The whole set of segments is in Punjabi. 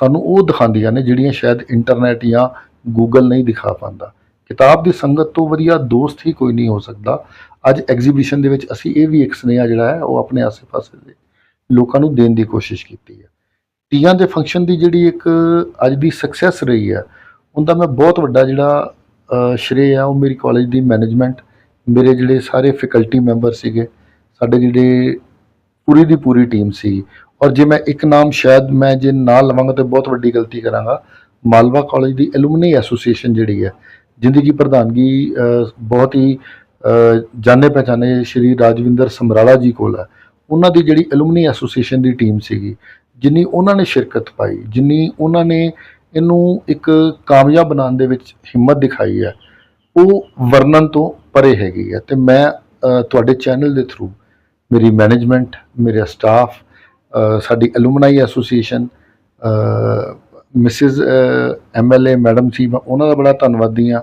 ਸਾਨੂੰ ਉਹ ਦਿਖਾਉਂਦੀਆਂ ਨੇ ਜਿਹੜੀਆਂ ਸ਼ਾਇਦ ਇੰਟਰਨੈਟ ਜਾਂ ਗੂਗਲ ਨਹੀਂ ਦਿਖਾ ਪਾਉਂਦਾ। ਕਿਤਾਬ ਦੀ ਸੰਗਤ ਤੋਂ ਵਧੀਆ ਦੋਸਤ ਹੀ ਕੋਈ ਨਹੀਂ ਹੋ ਸਕਦਾ। ਅੱਜ ਐਗਜ਼ੀਬਿਸ਼ਨ ਦੇ ਵਿੱਚ ਅਸੀਂ ਇਹ ਵੀ ਇੱਕ ਸੁਨੇਹਾ ਜਿਹੜਾ ਹੈ ਉਹ ਆਪਣੇ ਆਸ-ਪਾਸੇ ਦੇ ਲੋਕਾਂ ਨੂੰ ਦੇਣ ਦੀ ਕੋਸ਼ਿਸ਼ ਕੀਤੀ ਹੈ। ਤੀਆਂ ਦੇ ਫੰਕਸ਼ਨ ਦੀ ਜਿਹੜੀ ਇੱਕ ਅੱਜ ਦੀ ਸਕਸੈਸ ਰਹੀ ਹੈ ਉਹਦਾ ਮੈਂ ਬਹੁਤ ਵੱਡਾ ਜਿਹੜਾ ਅ, ਸ਼੍ਰੇ ਆ ਉਹ ਮੇਰੀ ਕਾਲਜ ਦੀ ਮੈਨੇਜਮੈਂਟ ਮੇਰੇ ਜਿਹੜੇ ਸਾਰੇ ਫੈਕਲਟੀ ਮੈਂਬਰ ਸੀਗੇ ਸਾਡੇ ਜਿਹੜੇ ਪੂਰੀ ਦੀ ਪੂਰੀ ਟੀਮ ਸੀ। ਔਰ ਜੇ ਮੈਂ ਇੱਕ ਨਾਮ ਸ਼ਾਇਦ ਮੈਂ ਜੇ ਨਾ ਲਵਾਂਗਾ ਤੇ ਬਹੁਤ ਵੱਡੀ ਗਲਤੀ ਕਰਾਂਗਾ। ਮਾਲਵਾ ਕਾਲਜ ਦੀ ਐਲੂਮਨੀ ਐਸੋਸੀਏਸ਼ਨ ਜਿਹੜੀ ਹੈ ਜਿਹਦੀ ਕੀ ਪ੍ਰਧਾਨਗੀ ਬਹੁਤ ਹੀ ਜਾਣੇ ਪਛਾਣੇ ਸ਼੍ਰੀ ਰਾਜਵਿੰਦਰ ਸਮਰਾਲਾ ਜੀ ਕੋਲ ਹੈ। ਉਹਨਾਂ ਦੀ ਜਿਹੜੀ ਐਲੂਮਨੀ ਐਸੋਸੀਏਸ਼ਨ ਦੀ ਟੀਮ ਸੀਗੀ, ਜਿੰਨੀ ਉਹਨਾਂ ਨੇ ਸ਼ਿਰਕਤ ਪਾਈ, ਜਿੰਨੀ ਉਹਨਾਂ ਨੇ ਇਹਨੂੰ ਇੱਕ ਕਾਮਯਾਬ ਬਣਾਉਣ ਦੇ ਵਿੱਚ ਹਿੰਮਤ ਦਿਖਾਈ ਹੈ, ਉਹ ਵਰਣਨ ਤੋਂ ਪਰੇ ਹੈਗੀ ਹੈ। ਤੇ ਮੈਂ ਤੁਹਾਡੇ ਚੈਨਲ ਦੇ ਥਰੂ ਮੇਰੀ ਮੈਨੇਜਮੈਂਟ, ਮੇਰਾ ਸਟਾਫ ਸਾਡੀ alumni association missus MLA madam ਸੀ ਮੈਂ ਉਹਨਾਂ ਦਾ ਬੜਾ ਧੰਨਵਾਦੀ ਹਾਂ।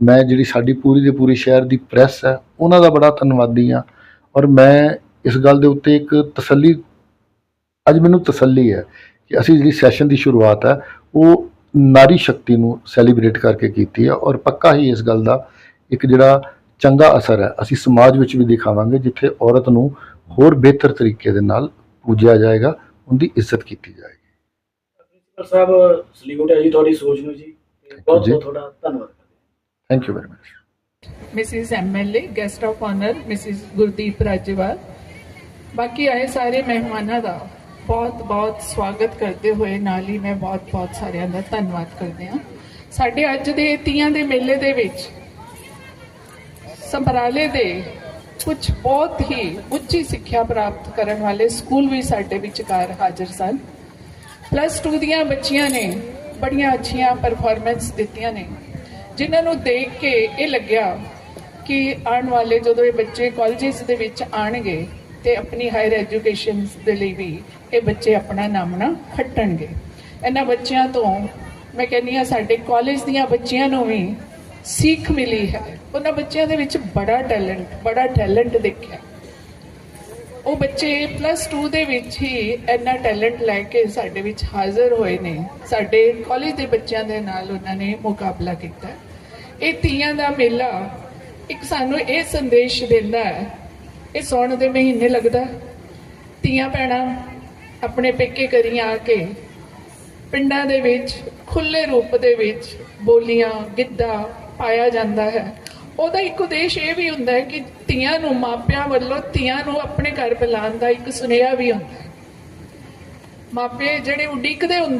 ਮੈਂ ਜਿਹੜੀ ਸਾਡੀ ਪੂਰੀ ਦੇ ਪੂਰੀ ਸ਼ਹਿਰ ਦੀ ਪ੍ਰੈਸ ਹੈ, ਉਹਨਾਂ ਦਾ ਬੜਾ ਧੰਨਵਾਦੀ ਹਾਂ। ਔਰ ਮੈਂ ਇਸ ਗੱਲ ਦੇ ਉੱਤੇ ਇੱਕ ਤਸੱਲੀ, ਅੱਜ ਮੈਨੂੰ ਤਸੱਲੀ ਹੈ ਕਿ ਅਸੀਂ ਜਿਹੜੀ ਸੈਸ਼ਨ ਦੀ ਸ਼ੁਰੂਆਤ ਹੈ, ਉਹ ਨਾਰੀ ਸ਼ਕਤੀ ਨੂੰ ਸੈਲੀਬ੍ਰੇਟ ਕਰਕੇ ਕੀਤੀ ਹੈ। ਔਰ ਪੱਕਾ ਹੀ ਇਸ ਗੱਲ ਦਾ ਇੱਕ ਜਿਹੜਾ ਚੰਗਾ ਅਸਰ ਹੈ। ਅਸੀਂ ਸਮਾਜ ਵਿੱਚ ਵੀ ਦਿਖਾਵਾਂਗੇ ਜਿੱਥੇ ਔਰਤ ਨੂੰ ਹੋਰ ਬਿਹਤਰ ਤਰੀਕੇ ਦੇ ਨਾਲ ਪੂਜਿਆ ਜਾਏਗਾ ਉਹਦੀ ਇੱਜ਼ਤ ਕੀਤੀ ਜਾਏਗੀ। ਪ੍ਰਿੰਸੀਪਲ ਸਾਹਿਬ ਸਲੂਟ ਹੈ ਜੀ ਤੁਹਾਡੀ ਸੋਚ ਨੂੰ ਜੀ। ਬਹੁਤ ਜੀ। ਬਹੁਤ ਤੁਹਾਡਾ ਧੰਨਵਾਦ thank you very much missus MLA guest of honour missus Gurdeep Rajewal ਬਾਕੀ ਆਏ ਸਾਰੇ ਮਹਿਮਾਨਾਂ ਦਾ ਬਹੁਤ ਬਹੁਤ ਸਵਾਗਤ ਕਰਦੇ ਹੋਏ ਨਾਲ ਹੀ ਮੈਂ ਬਹੁਤ ਬਹੁਤ ਸਾਰਿਆਂ ਦਾ ਧੰਨਵਾਦ ਕਰਦੇ ਹਾਂ। ਸਾਡੇ ਅੱਜ ਦੇ ਤੀਆਂ ਦੇ ਮੇਲੇ ਦੇ ਵਿੱਚ ਸੰਭਰਾਲੇ ਦੇ ਕੁਝ ਬਹੁਤ ਹੀ ਉੱਚੀ ਸਿੱਖਿਆ ਪ੍ਰਾਪਤ ਕਰਨ ਵਾਲੇ ਸਕੂਲ ਵੀ ਸਾਡੇ ਵਿਚਕਾਰ ਹਾਜ਼ਰ ਸਨ। ਪਲੱਸ 2 ਦੀਆਂ ਬੱਚੀਆਂ ਨੇ ਬੜੀਆਂ ਅੱਛੀਆਂ ਪਰਫਾਰਮੈਂਸ ਦਿੱਤੀਆਂ ਨੇ, ਜਿਨ੍ਹਾਂ ਨੂੰ ਦੇਖ ਕੇ ਇਹ ਲੱਗਿਆ ਕਿ ਆਉਣ ਵਾਲੇ ਜਦੋਂ ਇਹ ਬੱਚੇ ਕਾਲਜਸ ਦੇ ਵਿੱਚ ਆਣਗੇ ਤੇ ਆਪਣੀ ਹਾਇਰ ਐਜੂਕੇਸ਼ਨ ਦੇ ਲਈ ਵੀ ਇਹ ਬੱਚੇ ਆਪਣਾ ਨਾਮਣਾ ਖੱਟਣਗੇ। ਇਹਨਾਂ ਬੱਚਿਆਂ ਤੋਂ ਮੈਂ ਕਹਿੰਦੀ ਹਾਂ, ਸਾਡੇ ਕਾਲਜ ਦੀਆਂ ਬੱਚੀਆਂ ਨੂੰ ਵੀ ਸਿੱਖ ਮਿਲੀ ਹੈ। ਉਹਨਾਂ ਬੱਚਿਆਂ ਦੇ ਵਿੱਚ ਬੜਾ ਟੈਲੈਂਟ ਬੜਾ ਟੈਲੈਂਟ ਦੇਖਿਆ। ਉਹ ਬੱਚੇ ਪਲੱਸ 2 ਦੇ ਵਿੱਚ ਹੀ ਇੰਨਾ ਟੈਲੈਂਟ ਲੈ ਕੇ ਸਾਡੇ ਵਿੱਚ ਹਾਜ਼ਰ ਹੋਏ ਨੇ। ਸਾਡੇ ਕਾਲਜ ਦੇ ਬੱਚਿਆਂ ਦੇ ਨਾਲ ਉਹਨਾਂ ਨੇ ਮੁਕਾਬਲਾ ਕੀਤਾ। ਇਹ ਤੀਆਂ ਦਾ ਮੇਲਾ ਇੱਕ ਸਾਨੂੰ ਇਹ ਸੰਦੇਸ਼ ਦਿੰਦਾ ਹੈ, ਇਹ ਸੌਣ ਦੇ ਮਹੀਨੇ ਲੱਗਦਾ। ਤੀਆਂ ਭੈਣਾਂ ਆਪਣੇ ਪੇਕੇ ਕਰੀਆਂ ਆ ਕੇ ਪਿੰਡਾਂ ਦੇ ਵਿੱਚ ਖੁੱਲੇ ਰੂਪ ਦੇ ਵਿੱਚ ਬੋਲੀਆਂ, ਗਿੱਧਾ ਪਾਇਆ ਜਾਂਦਾ ਹੈ। ਉਹਦਾ ਇੱਕ ਉਦੇਸ਼ ਇਹ ਵੀ ਹੁੰਦਾ ਹੈ ਕਿ ਧੀਆਂ ਨੂੰ, ਮਾਪਿਆਂ ਵੱਲੋਂ ਧੀਆਂ ਨੂੰ ਆਪਣੇ ਘਰ ਬੁਲਾਉਣ ਦਾ ਇੱਕ ਸੁਨੇਹਾ ਵੀ ਹੁੰਦਾ ਮਾਪੇ ਜਿਹੜੇ ਉਡੀਕਦੇ ਹੁੰਦੇ